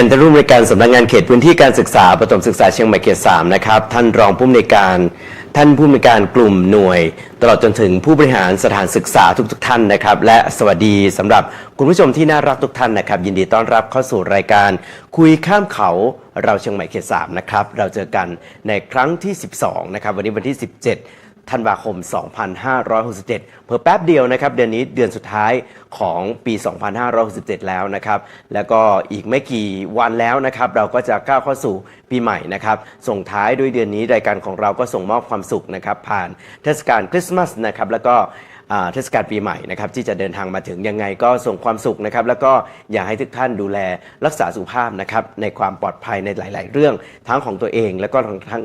รียนท่านผู้อำนวยการสำนักงานเขตพื้นที่การศึกษาประถมศึกษาเชียงใหม่เขต3นะครับท่านรองผู้อำนวยการท่านผู้อำนวยการกลุ่มหน่วย ตลอดจนถึงผู้บริหารสถานศึกษาทุกๆท่านนะครับ และสวัสดีสำหรับคุณผู้ชมที่น่ารักทุกท่านนะครับ ยินดีต้อนรับเข้าสู่รายการ คุยข้ามเขาเราเชียงใหม่เขต3นะครับเราเจอกันในครั้งที่ 12นะครับวันนี้วันที่ 17 ธันวาคม 2567 เพิ่แป๊บเดียวนะครับเดือนนี้เดือนสุดท้ายของปี 2567 แล้วนะครับ แล้วก็อีกไม่กี่วันแล้วนะครับ เราก็จะก้าวเข้าสู่ปีใหม่นะครับ ส่งท้ายด้วยเดือนนี้รายการของเราก็ส่งมอบความสุขนะครับ ผ่านเทศกาลคริสต์มาสนะครับ แล้วก็ เทศกาลปีใหม่นะครับที่จะเดินทางมาถึงยังไงก็ส่งความสุขนะครับแล้วก็อยากให้ทุกท่านดูแลรักษาสุขภาพนะครับในความปลอดภัยในหลาย ๆ เรื่องทั้งของตัวเอง แล้วก็ทั้ง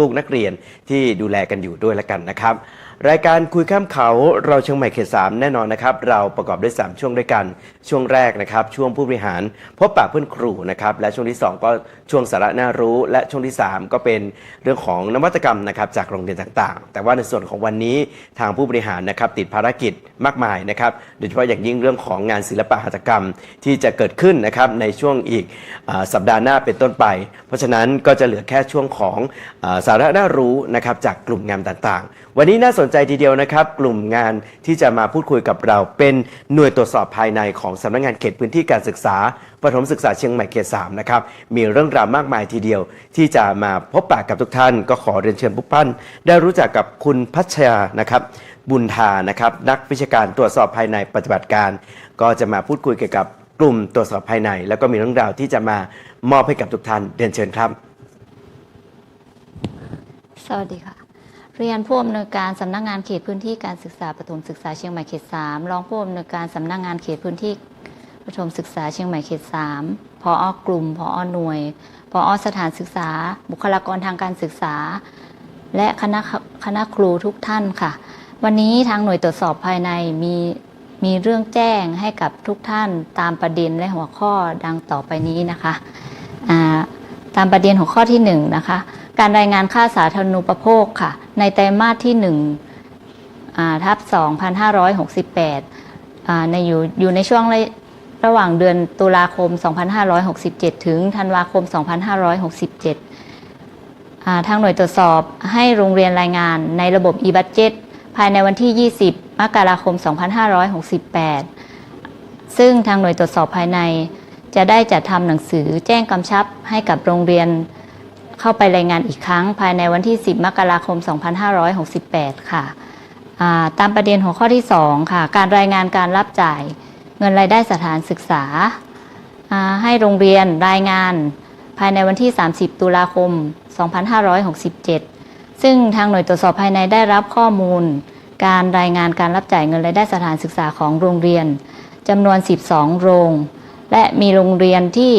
ลูกๆนักเรียนที่ดูแลกันอยู่ด้วยแล้วกันนะครับ รายการคุยข้ามเขาเราเชียงใหม่เขตสามแน่นอนนะครับ เราประกอบด้วย 3 ช่วงด้วยกัน ช่วงแรกนะครับ ช่วงผู้บริหาร พบปะเพื่อนครูนะครับ และช่วงที่ 2 ก็ช่วงสาระน่ารู้ และช่วงที่ 3 ก็เป็นเรื่องของนวัตกรรมนะครับจากโรงเรียนต่างๆ แต่ว่าในส่วนของวันนี้ทางผู้บริหารนะครับติดภารกิจมากมายนะครับโดยเฉพาะอย่างยิ่งเรื่องของงานศิลปะหัตถกรรมที่จะเกิดขึ้นนะครับในช่วงอีกอสัปดาห์หน้าเป็นต้นไป เพราะฉะนั้นก็จะเหลือแค่ช่วงของอสาระน่ารู้นะครับจากกลุ่มงานต่างๆ วันนี้น่าสนใจทีเดียวนะครับ กลุ่มงานที่จะมาพูดคุยกับเราเป็นหน่วยตรวจสอบภายในของสำนักงานเขตพื้นที่การศึกษาประถมศึกษาเชียงใหม่เขต3นะครับมีเรื่องราวมากมายทีเดียว ที่จะมาพบปะกับทุกท่าน ก็ขอเรียนเชิญทุกท่านได้รู้จักกับคุณพัชยานะครับบุญทานะครับนักวิชาการตรวจสอบภายในปฏิบัติการ ก็จะมาพูดคุยเกี่ยวกับกลุ่มตรวจสอบภายใน แล้วก็มีเรื่องราวที่จะมามอบให้กับทุกท่านเรียนเชิญครับ สวัสดีค่ะ เรียนผู้อำนวยการสำนักงานเขตพื้นที่การศึกษาประถมศึกษาเชียงใหม่เขต3รองผู้อำนวยการสำนักงานเขตพื้นที่ประถมศึกษาเชียงใหม่เขต3พออกลุ่มพอหน่วยพอสถานศึกษา บุคลากรทางการศึกษา และคณะคณะครูทุกท่านค่ะ วันนี้ทางหน่วยตรวจสอบภายในมีมีเรื่องแจ้งให้กับทุกท่านตามประเด็นและหัวข้อดังต่อไปนี้นะคะ ตามประเด็นของข้อที่1นนะคะ การรายงานค่าสาธารณูปโภคค่ะ ในไตรมาสที่1อ่าทับ2,568อ่าในอยู่อยู่ในช่วงระหว่างเดือนตุลาคม 2,567 ถึงธันวาคม 2,567อ่าทางหน่วยตรวจสอบให้โรงเรียนรายงานในระบบ e-budget ภายในวันที่ 20 มกราคม 2568 ซึ่งทางหน่วยตรวจสอบภายในจะได้จัดทำหนังสือแจ้งกำชับให้กับโรงเรียน เข้าไปรายงานอีกครั้ง ภายในวันที่ 10 มกราคม 2568 ค่ะาตามประเด็นหัวข้อที่ 2 ค่ะ การรายงานการรับจ่ายเงินรายได้สถานศึกษาาให้โรงเรียนรายงานภายในวันที่ 30 ตุลาคม 2567 ซึ่งทางหน่วยตรวจสอบภายในได้รับข้อมูล การรายงานการรับจ่ายเงินรายได้สถานศึกษาของโรงเรียนจำนวน 12 โรง และมีโรงเรียนที่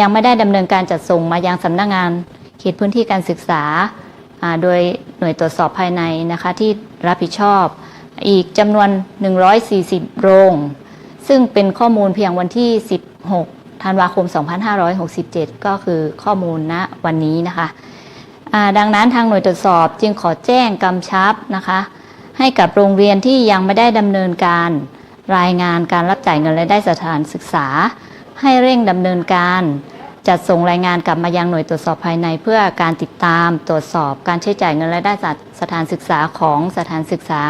ยังไม่ได้ดำเนินการจัดส่งมายังสำนักงานเขตพื้นที่การศึกษา โดยหน่วยตรวจสอบภายในนะคะที่รับผิดชอบ อีกจำนวน 140 โรง ซึ่งเป็นข้อมูลเพียงวันที่ 16 ธันวาคม 2567 ก็คือข้อมูลณวันนี้นะคะ ดังนั้นทางหน่วยตรวจสอบจึงขอแจ้งกำชับนะคะ ให้กับโรงเรียนที่ยังไม่ได้ดำเนินการรายงานการรับจ่ายเงินรายได้สถานศึกษา ให้เร่งดำเนินการจัดส่งรายงานกลับมายังหน่วยตรวจสอบภายใน เพื่อการติดตามตรวจสอบการใช้จ่ายเงินรายได้สถานศึกษาของสถานศึกษา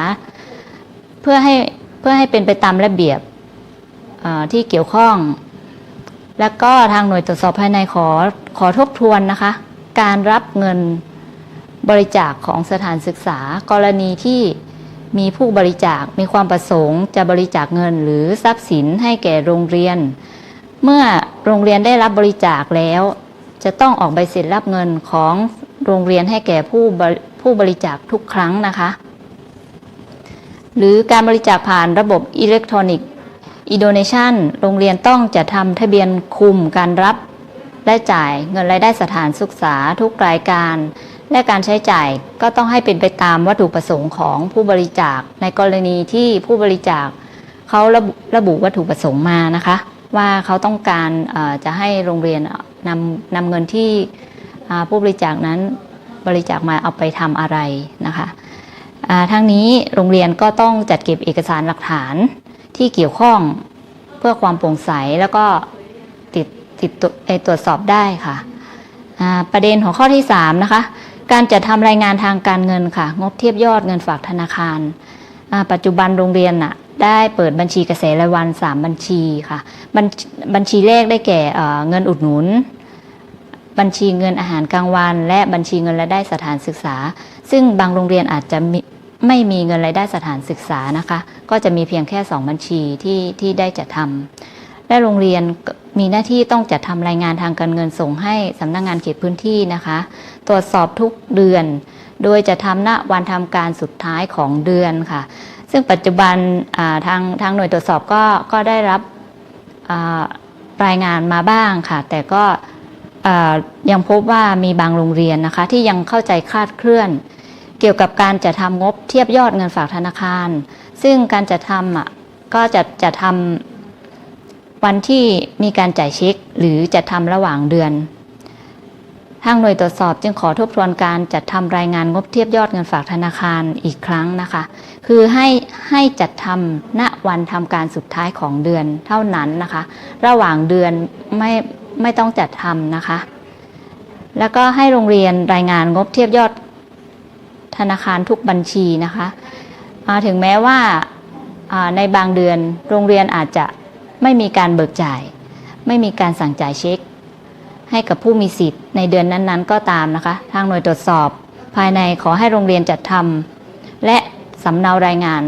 เพื่อให้เพื่อให้เป็นไปตามระเบียบที่เกี่ยวข้อง แล้วก็ทางหน่วยตรวจสอบภายในขอขอทบทวนนะคะ การรับเงินบริจาคของสถานศึกษา กรณีที่มีผู้บริจาคมีความประสงค์จะบริจาคเงินหรือทรัพย์สินให้แก่โรงเรียน เมื่อโรงเรียนได้รับบริจาคแล้ว จะต้องออกใบเสร็จรับเงินของโรงเรียนให้แก่ผู้ผู้บริจาคทุกครั้งนะคะ หรือการบริจาคผ่านระบบอิเล็กทรอนิกส์อีโดเนชันโรงเรียนต้องจะทำทะเบียนคุมการรับ และจ่ายเงินรายได้สถานศึกษาทุกรายการ และการใช้จ่ายก็ต้องให้เป็นไปตามวัตถุประสงค์ของผู้บริจาคในกรณีที่ผู้บริจาคเขาระบุระบุวัตถุประสงค์มานะคะ ว่าเขาต้องการจะให้โรงเรียนนำนำเงินที่ผู้บริจาคนั้นบริจาคมาเอาไปทำอะไรนะคะอ่าทั้งนี้โรงเรียนก็ต้องจัดเก็บเอกสารหลักฐานที่เกี่ยวข้องเพื่อความโปร่งใสแล้วก็ติดติดตัวตรวจสอบได้ค่ะประเด็นของข้อที่3นะคะการจัดทำรายงานทางการเงินค่ะ งบเทียบยอดเงินฝากธนาคาร ปัจจุบันโรงเรียนน่ะ ได้เปิดบัญชีเกษตรรายวัน 3 บัญชีค่ะบัญบัญชีแรกได้แก่เงินอุดหนุน บัญชีเงินอาหารกลางวัน และบัญชีเงินรายได้สถานศึกษา ซึ่งบางโรงเรียนอาจจะมไม่มีเงินรายได้สถานศึกษานะคะ ก็จะมีเพียงแค่ 2 บัญชีที่ที่ได้จัดทำและโรงเรียนมีหน้าที่ต้องจัดทำรายงานทางการเงินส่งให้สำนักงงานเขตพื้นที่นะคะ ตรวจสอบทุกเดือน โดยจะทำณวันทำการสุดท้ายของเดือนค่ะ ซึ่งปัจจุบันทางทางหน่วยตรวจสอบก็ก็ได้รับรายงานมาบ้างค่ะ แต่ก็ยังพบว่ามีบางโรงเรียนนะคะ ที่ยังเข้าใจคลาดเคลื่อน เกี่ยวกับการจะทำงบเทียบยอดเงินฝากธนาคาร ซึ่งการจะทำอะก็จะจะทำวันที่มีการจ่ายเช็ค หรือจะทำระหว่างเดือน ทางหน่วยตรวจสอบจึงขอทบทวนการจัดทำรายงานงบเทียบยอดเงินฝากธนาคารอีกครั้งนะคะ คือให้ให้จัดทำณวันทำการสุดท้ายของเดือนเท่านั้นนะคะ ระหว่างเดือนไม่ไม่ต้องจัดทำนะคะ แล้วก็ให้โรงเรียนรายงานงบเทียบยอดธนาคารทุกบัญชีนะคะถึงแม้ว่าในบางเดือนโรงเรียนอาจจะไม่มีการเบิกจ่าย ไม่มีการสั่งจ่ายเช็ค ให้กับผู้มีสิทธิ์ในเดือนนั้นๆ ก็ตามนะคะ ทางหน่วยตรวจสอบ ภายในขอให้โรงเรียนจัดทำและสำเนารายงาน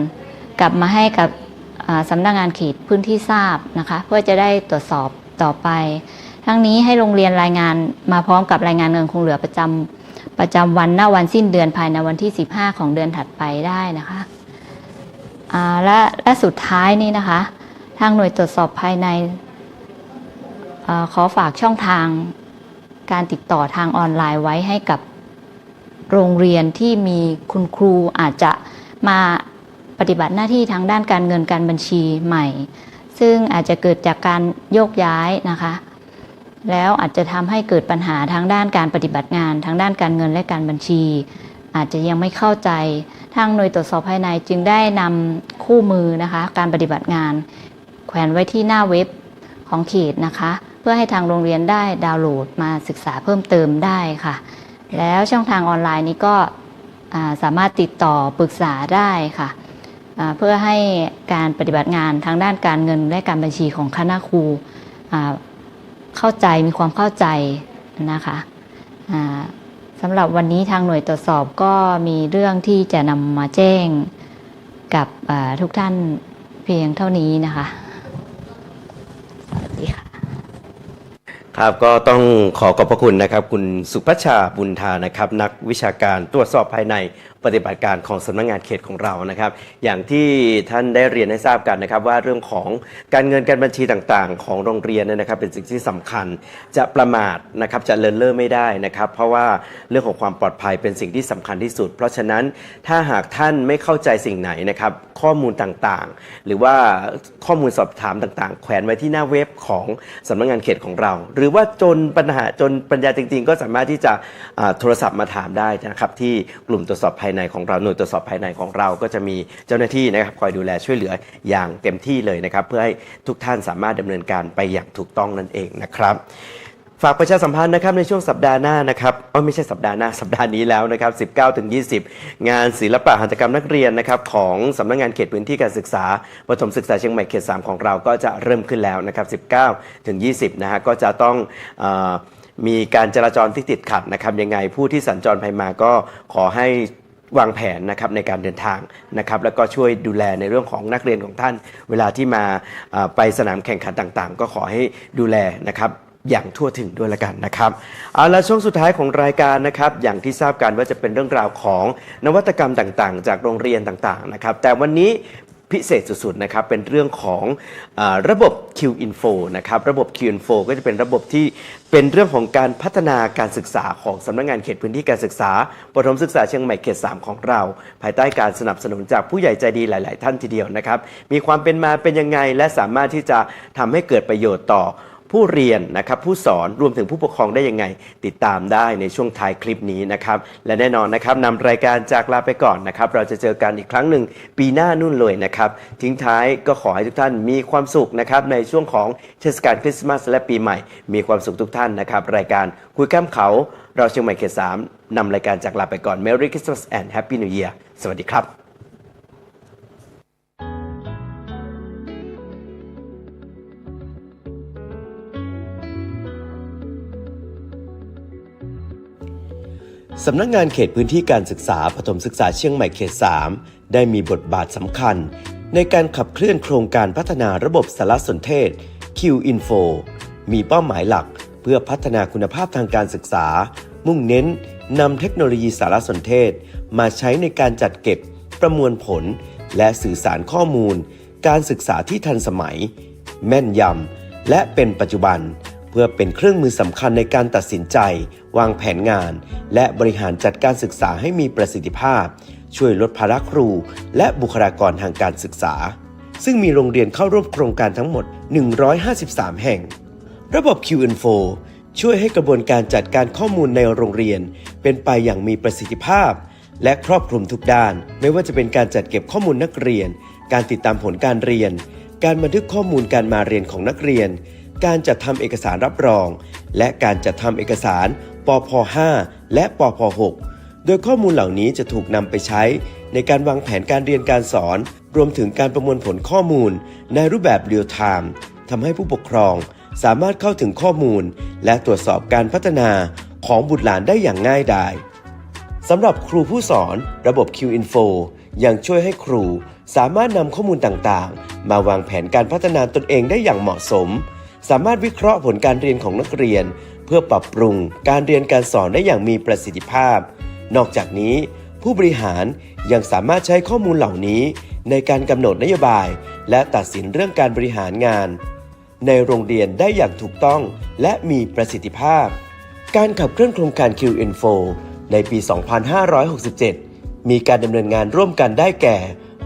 กลับมาให้กับอ่าสำนักงานเขตพื้นที่ทราบนะคะ เพื่อจะได้ตรวจสอบต่อไป ทั้งนี้ให้โรงเรียนรายงานมาพร้อมกับรายงานเงินคงเหลือประจำประจำวันหน้าวันสิ้นเดือนภายในวันที่ 15 ของเดือนถัดไปได้นะคะและและสุดท้ายนี้นะคะ ทางหน่วยตรวจสอบภายใน ขอฝากช่องทางการติดต่อทางออนไลน์ไว้ให้กับโรงเรียนที่มีคุณครูอาจจะมาปฏิบัติหน้าที่ทางด้านการเงินการบัญชีใหม่ ซึ่งอาจจะเกิดจากการโยกย้ายนะคะ แล้วอาจจะทำให้เกิดปัญหาทางด้านการปฏิบัติงาน ทางด้านการเงินและการบัญชี อาจจะยังไม่เข้าใจทางหน่วยตรวจสอบภายในจึงได้นำคู่มือนะคะ การปฏิบัติงาน แขวนไว้ที่หน้าเว็บของเขตนะคะ เพื่อให้ทางโรงเรียนได้ดาวน์โหลดมาศึกษาเพิ่มเติมได้ค่ะ แล้วช่องทางออนไลน์นี้ก็สามารถติดต่อปรึกษาได้ค่ะเพื่อให้การปฏิบัติงานทางด้านการเงินและการบัญชีของคณะครูเข้าใจมีความเข้าใจนะคะสำหรับวันนี้ทางหน่วยตรวจสอบก็มีเรื่องที่จะนำมาแจ้งกับทุกท่านเพียงเท่านี้นะคะ สวัสดีค่ะ ครับก็ต้องขอขอบพระคุณนะครับ คุณสุพัชชาบุญธานะครับ นักวิชาการตรวจสอบภายใน ปฏิบัติการของสำนักงานเขตของเรานะครับ อย่างที่ท่านได้เรียนให้ทราบกันนะครับว่าเรื่องของการเงินการบัญชีต่างๆ ของโรงเรียนเนี่ยนะครับเป็นสิ่งที่สำคัญจะประมาทนะครับจะเลินเล่อไม่ได้นะครับ เพราะว่าเรื่องของความปลอดภัยเป็นสิ่งที่สำคัญที่สุด เพราะฉะนั้นถ้าหากท่านไม่เข้าใจสิ่งไหนนะครับข้อมูลต่างๆ หรือว่าข้อมูลสอบถามต่างๆ แขวนไว้ที่หน้าเว็บของสำนักงานเขตของเรา หรือว่าจนปัญหาจนปัญญาจริง ๆ ก็สามารถที่จะโทรศัพท์มาถามได้นะครับที่กลุ่มตรวจสอบภัยายในของเราหน่วยตรวจสอบภายในของเราก็จะมีเจ้าหน้าที่นะครับคอยดูแลช่วยเหลืออย่างเต็มที่เลยนะครับ เพื่อให้ทุกท่านสามารถดำเนินการไปอย่างถูกต้องนั่นเองนะครับฝากประชาสัมพันธ์นะครับในช่วงสัปดาห์หน้านะครับเอ้อไม่ใช่สัปดาห์หน้าสัปดาห์นี้แล้วนะครับ 19ถึง20 งานศิลปะหัตถกรรมนักเรียนนะครับของสำนักงานเขตพื้นที่การศึกษาประถมศึกษาเชียงใหม่เขต 3 ของเราก็จะเริ่มขึ้นแล้วนะครับ 19ถึง20 นะฮะก็จะต้องอมีการจราจรที่ติดขัดนะครับยังไงผู้ที่สัญจรไปมาก็ขอให้ วางแผนนะครับในการเดินทางนะครับ แล้วก็ช่วยดูแลในเรื่องของนักเรียนของท่าน เวลาที่มาไปสนามแข่งขันต่างๆ ก็ขอให้ดูแลนะครับอย่างทั่วถึงด้วยละกันนะครับเอาละช่วงสุดท้ายของรายการนะครับอย่างที่ทราบกันว่าจะเป็นเรื่องราวของนวัตกรรมต่างๆ จากโรงเรียนต่างๆนะครับแต่วันนี้ พิเศษสุดๆนะครับเป็นเรื่องของอระบบ Q-Info นะครับระบบ Q-Info ก็จะเป็นระบบที่เป็นเรื่องของการพัฒนาการศึกษาของสำนักงานเขตพื้นที่การศึกษาประถมศึกษาเชียงใหม่เขต 3 ของเรา ภายใต้การสนับสนุนจากผู้ใหญ่ใจดีหลาย ๆ ท่านทีเดียวนะครับมีความเป็นมาเป็นยังไงและสามารถที่จะทำให้เกิดประโยชน์ต่อ ผู้เรียนนะครับผู้สอนรวมถึงผู้ปกครองได้ยังไง ติดตามได้ในช่วงท้ายคลิปนี้นะครับและแน่นอนนะครับนำรายการจากลาไปก่อนนะครับเราจะเจอกันอีกครั้งหนึ่งปีหน้านู่นเลยนะครับทิ้งท้ายก็ขอให้ทุกท่านมีความสุขนะครับในช่วงของเทศกาลคริสต์มาสและปีใหม่ มีความสุขทุกท่านนะครับรายการคุยข้ามเขา เราเชียงใหม่เขตสามนำรายการจากลาไปก่อน Merry Christmas and Happy New Year สวัสดีครับ สำนักงานเขตพื้นที่การศึกษาปฐมศึกษาเชียงใหม่เขต 3 ได้มีบทบาทสำคัญ ในการขับเคลื่อนโครงการพัฒนาระบบสารสนเทศ Q-Info มีเป้าหมายหลักเพื่อพัฒนาคุณภาพทางการศึกษา มุ่งเน้นนำเทคโนโลยีสารสนเทศ มาใช้ในการจัดเก็บ ประมวลผล และสื่อสารข้อมูล การศึกษาที่ทันสมัย แม่นยำและเป็นปัจจุบัน เพื่อเป็นเครื่องมือสำคัญในการตัดสินใจ วางแผนงาน และบริหารจัดการศึกษาให้มีประสิทธิภาพ ช่วยลดภาระครู และบุคลากรทางการศึกษา ซึ่งมีโรงเรียนเข้าร่วมโครงการทั้งหมด 153 แห่ง ระบบ Q-Info ช่วยให้กระบวนการจัดการข้อมูลในโรงเรียน เป็นไปอย่างมีประสิทธิภาพ และครอบคลุมทุกด้าน ไม่ว่าจะเป็นการจัดเก็บข้อมูลนักเรียน การติดตามผลการเรียน การบันทึกข้อมูลการมาเรียนของนักเรียน การจัดทำเอกสารรับรอง และการจัดทำเอกสารปพ5และปพ6โดยข้อมูลเหล่านี้จะถูกนำไปใช้ ในการวางแผนการเรียนการสอน รวมถึงการประมวลผลข้อมูล ในรูปแบบเรียลไทม์ทำให้ผู้ปกครอง สามารถเข้าถึงข้อมูล และตรวจสอบการพัฒนาของบุตรหลานได้อย่างง่ายดายสำหรับครูผู้สอนระบบ Q-Info ยังช่วยให้ครูสามารถนำข้อมูลต่างๆ มาวางแผนการพัฒนาตนเองได้อย่างเหมาะสม สามารถวิเคราะห์ผลการเรียนของนักเรียน เพื่อปรับปรุงการเรียนการสอนได้อย่างมีประสิทธิภาพ นอกจากนี้ ผู้บริหารยังสามารถใช้ข้อมูลเหล่านี้ ในการกำหนดนโยบาย และตัดสินเรื่องการบริหารงาน ในโรงเรียนได้อย่างถูกต้องและมีประสิทธิภาพ การขับเคลื่อนโครงการ Q-Info ในปี 2567 มีการดำเนินงานร่วมกันได้แก่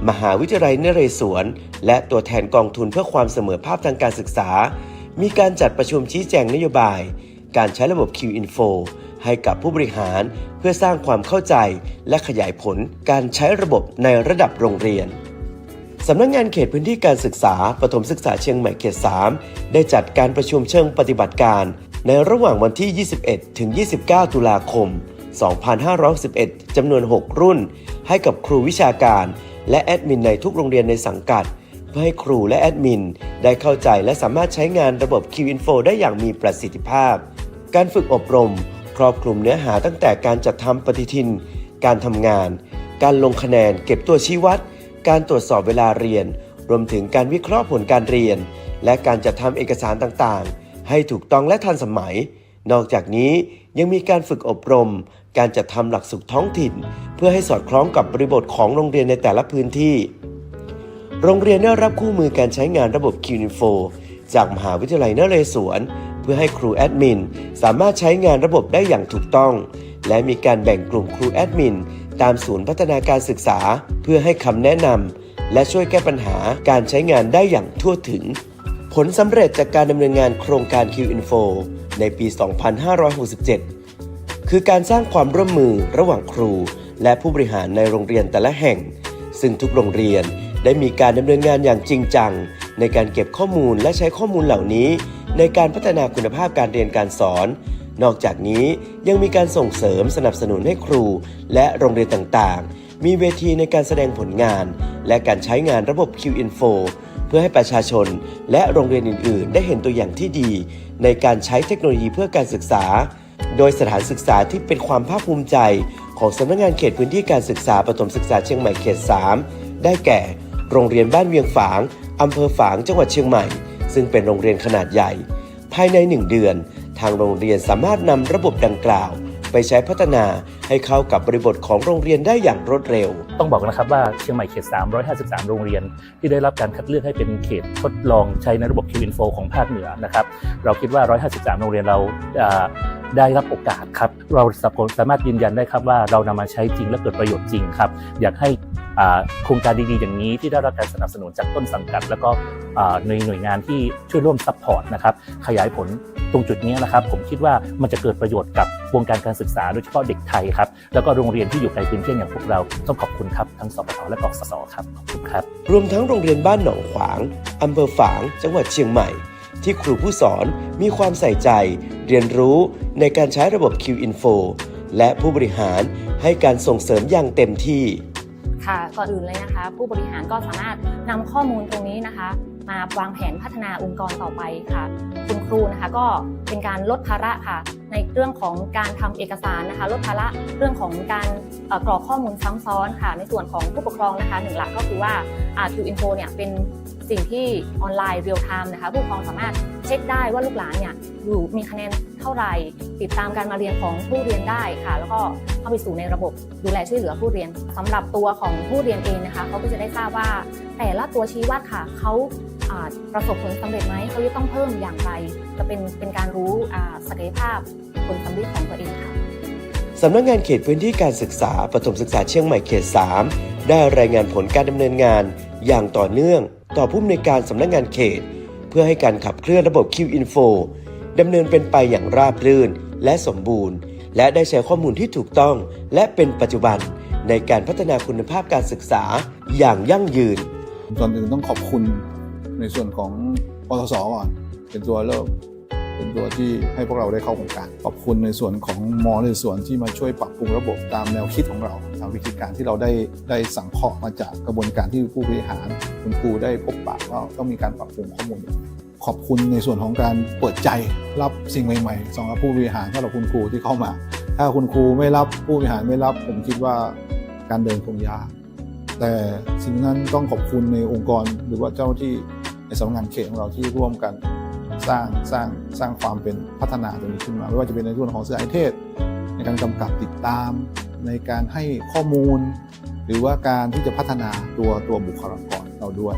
มหาวิทยาลัยนเรศวร และตัวแทนกองทุนเพื่อความเสมอภาพทางการศึกษา มีการจัดประชุมชี้แจงนโยบาย การใช้ระบบ Q-Info ให้กับผู้บริหารเพื่อสร้างความเข้าใจและขยายผลการใช้ระบบในระดับโรงเรียนสำนักงงานเขตพื้นที่การศึกษาปฐมศึกษาเชียงใหม่เขต 3 ได้จัดการประชุมเชิงปฏิบัติการ ในระหว่างวันที่ 21 ถึง 29 ตุลาคม 2561จำนวน 6 รุ่น ให้กับครูวิชาการ และแอดมินในทุกโรงเรียนในสังกัด พื่อให้ครูและแอดมิน ได้เข้าใจและสามารถใช้งานระบบ Q-Info ได้อย่างมีประสิทธิภาพ การฝึกอบรม ครอบคลุมเนื้อหาตั้งแต่การจัดทำปฏิทิน การทำงาน การลงคะแนน เก็บตัวชี้วัด การตรวจสอบเวลาเรียน รวมถึงการวิเคราะห์ผลการเรียน และการจัดทำเอกสารต่างๆ ให้ถูกต้องและทันสมัย นอกจากนี้ยังมีการฝึกอบรม การจัดทำหลักสูตรท้องถิ่น เพื่อให้สอดคล้องกับบริบทของโรงเรียนในแต่ละพื้นที่ โรงเรียนได้รับคู่มือการใช้งานระบบ Q-Info จากมหาวิทยาลัยนเรศวร เพื่อให้ครูแอดมินสามารถใช้งานระบบได้อย่างถูกต้อง และมีการแบ่งกลุ่มครูแอดมินตามศูนย์พัฒนาการศึกษา เพื่อให้คำแนะนำและช่วยแก้ปัญหาการใช้งานได้อย่างทั่วถึง ผลสำเร็จจากการดำเนินงานโครงการ Q-Info ในปี 2567 คือการสร้างความร่วมมือระหว่างครู และผู้บริหารในโรงเรียนแต่ละแห่ง ซึ่งทุกโรงเรียน ได้มีการดำเนินงานอย่างจริงจัง ในการเก็บข้อมูลและใช้ข้อมูลเหล่านี้ ในการพัฒนาคุณภาพการเรียนการสอน นอกจากนี้ยังมีการส่งเสริมสนับสนุนให้ครู และโรงเรียนต่างๆ มีเวทีในการแสดงผลงาน และการใช้งานระบบ Q-Info เพื่อให้ประชาชนและโรงเรียนอื่น ๆ ได้เห็นตัวอย่างที่ดี ในการใช้เทคโนโลยีเพื่อการศึกษา โดยสถานศึกษาที่เป็นความภาคภูมิใจ ของสำนักงานเขตพื้นที่การศึกษาปฐมศึกษาเชียงใหม่เขต 3 ได้แก่ โรงเรียนบ้านเวียงฝางอำเภอฝางจังหวัดเชียงใหม่ ซึ่งเป็นโรงเรียนขนาดใหญ่ ภายใน 1 เดือน ทางโรงเรียนสามารถนำระบบดังกล่าว ไปใช้พัฒนาให้เข้ากับบริบทของโรงเรียนได้อย่างรวดเร็ว ต้องบอกนะครับว่าเชียงใหม่เขต 353 โรงเรียน ที่ได้รับการคัดเลือกให้เป็นเขตทดลองใช้ในระบบ Q-Info ของภาคเหนือนะครับเราคิดว่า 153 โรงเรียนเราได้รับโอกาสครับ เราสามารถยืนยันได้ครับว่าเรานำมาใช้จริงและเกิดประโยชน์จริงครับ อยากให้โครงการดีๆ อย่างนี้ที่ได้รับการสนับสนุนจากต้นสังกัด แล้วก็อ่าในหน่วยงานที่ช่วยร่วมซัพพอร์ตนะครับ ขยายผลตรงจุดนี้นะครับ ผมคิดว่ามันจะเกิดประโยชน์กับ วงการการศึกษาโดยเฉพาะเด็กไทยครับแล้วก็โรงเรียนที่อยู่ไกลพื้นที่อย่างพวกเราต้องขอบคุณครับทั้งสปทและกสศครับขอบคุณครับ รวมทั้งโรงเรียนบ้านหนองขวางอำเภอฝาง จังหวัดเชียงใหม่ ที่ครูผู้สอนมีความใส่ใจ เรียนรู้ในการใช้ระบบ Q-Info และผู้บริหารให้การส่งเสริมอย่างเต็มที่ค่ะก่อนอื่นเลยนะคะ ผู้บริหารก็สามารถนำข้อมูลตรงนี้นะคะ มาวางแผนพัฒนาองค์กรต่อไปค่ะ คุณครูนะคะก็เป็นการลดภาระค่ะ ในเรื่องของการทำเอกสารนะคะลดภาระเรื่องของการกรอกข้อมูลซ้ำซ้อนค่ะ ในส่วนของผู้ปกครองนะคะหนึ่งหลักก็คือว่า q info เนี่ยเป็นสิ่งที่ออนไลน์เรียลไทม์นะคะผู้ปกครองสามารถเช็คได้ว่าลูกหลานเนี่ยอยู่มีคะแนนเท่าไหร่ ติดตามการมาเรียนของผู้เรียนได้ค่ะ แล้วก็เข้าไปสู่ในระบบดูแลช่วยเหลือผู้เรียนสำหรับตัวของผู้เรียนเองนะคะเขาก็จะได้ทราบว่าแต่ละตัวชี้วัดค่ะเขาอ่าประสบผลสำเร็จไหมเขาจะต้องเพิ่มอย่างไร จะเป็นเป็นการรู้อ่าศักยภาพผลสำเร็จของตัวเองค่ะสำนักงานเขตพื้นที่การศึกษาประถมศึกษาเชียงใหม่เขต 3 ได้รายงานผลการดำเนินงานอย่างต่อเนื่อง ต่อผู้อำนวยการสำนักงานเขต เพื่อให้การขับเคลื่อนระบบ Q-Info ดำเนินเป็นไปอย่างราบรื่นและสมบูรณ์ และได้ใช้ข้อมูลที่ถูกต้องและเป็นปัจจุบันในการพัฒนาคุณภาพการศึกษาอย่างยั่งยืนก่อนอื่นต้องขอบคุณในส่วนของปตสก่อน เป็นตัวเริ่มเป็นตัวที่ให้พวกเราได้เข้าโครงการ ขอบคุณในส่วนของมอในส่วนที่มาช่วยปรับปรุงระบบตามแนวคิดของเราตามวิธีการที่เราได้ได้สังเคราะห์มาจากกระบวนการที่ผู้บริหารคุณครูได้พบปะว่าต้องมีการปรับปรุงข้อมูลขอบคุณในส่วนของการเปิดใจรับสิ่งใหม่ๆสำหรับผู้บริหารสำหรับคุณครูที่เข้ามา ถ้าคุณครูไม่รับผู้บริหารไม่รับ ผมคิดว่าการเดินคงยากแต่สิ่งนั้นต้องขอบคุณในองค์กรหรือว่าเจ้าหน้าที่ในสำนักงานเขตของเราที่ร่วมกัน สร้างสร้างสร้างความเป็นพัฒนาตรงนี้ขึ้นมา ไม่ว่าจะเป็นในส่วนของเสื้อไอเทศ ในการกำกับติดตาม ในการให้ข้อมูล หรือว่าการที่จะพัฒนาตัวตัวบุคลากรเราด้วย